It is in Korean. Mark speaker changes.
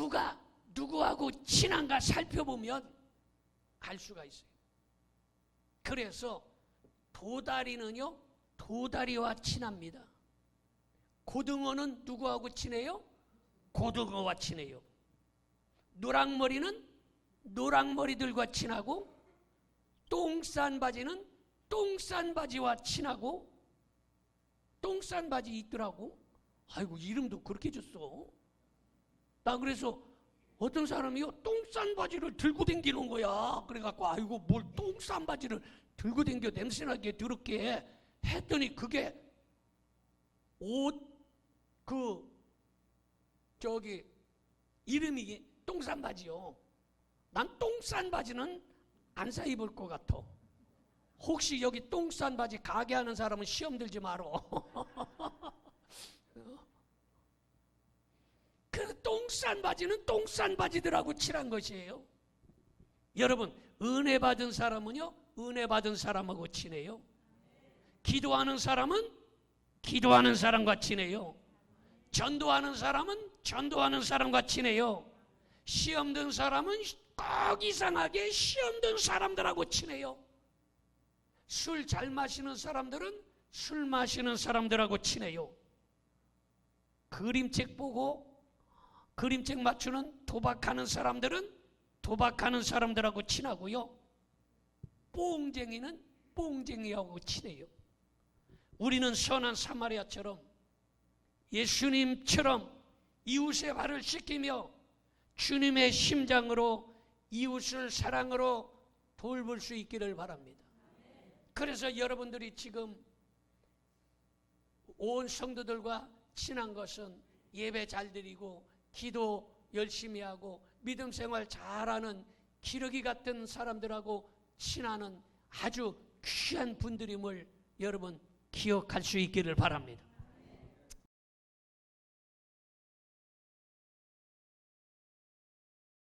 Speaker 1: 누가 누구하고 친한가 살펴보면 알 수가 있어요. 그래서 도다리는요, 도다리와 친합니다. 고등어는 누구하고 친해요? 고등어와 친해요. 노랑머리는 노랑머리들과 친하고 똥싼 바지는 똥싼 바지와 친하고 똥싼 바지 있더라고. 아이고 이름도 그렇게 줬어. 나 그래서 어떤 사람이요 똥싼 바지를 들고 댕기는 거야. 그래갖고 아이고 뭘 똥싼 바지를 들고 댕겨 냄새나게 더럽게 했더니 그게 옷 그 저기 이름이 똥싼 바지요. 난 똥싼 바지는 안 사 입을 것 같아. 혹시 여기 똥싼 바지 가게 하는 사람은 시험 들지 말어. 그 똥싼 바지는 똥싼 바지들하고 칠한 것이에요. 여러분, 은혜 받은 사람은요, 은혜 받은 사람하고 친해요. 기도하는 사람은 기도하는 사람과 친해요. 전도하는 사람은 전도하는 사람과 친해요. 시험 든 사람은 꼭 이상하게 시험 든 사람들하고 친해요. 술 잘 마시는 사람들은 술 마시는 사람들하고 친해요. 그림책 보고 그림책 맞추는 도박하는 사람들은 도박하는 사람들하고 친하고요. 뽕쟁이는 뽕쟁이하고 친해요. 우리는 선한 사마리아처럼 예수님처럼 이웃의 발을 씻기며 주님의 심장으로 이웃을 사랑으로 돌볼 수 있기를 바랍니다. 그래서 여러분들이 지금 온 성도들과 친한 것은 예배 잘 드리고 기도 열심히 하고 믿음 생활 잘하는 기러기 같은 사람들하고 친하는 아주 귀한 분들임을 여러분 기억할 수 있기를 바랍니다.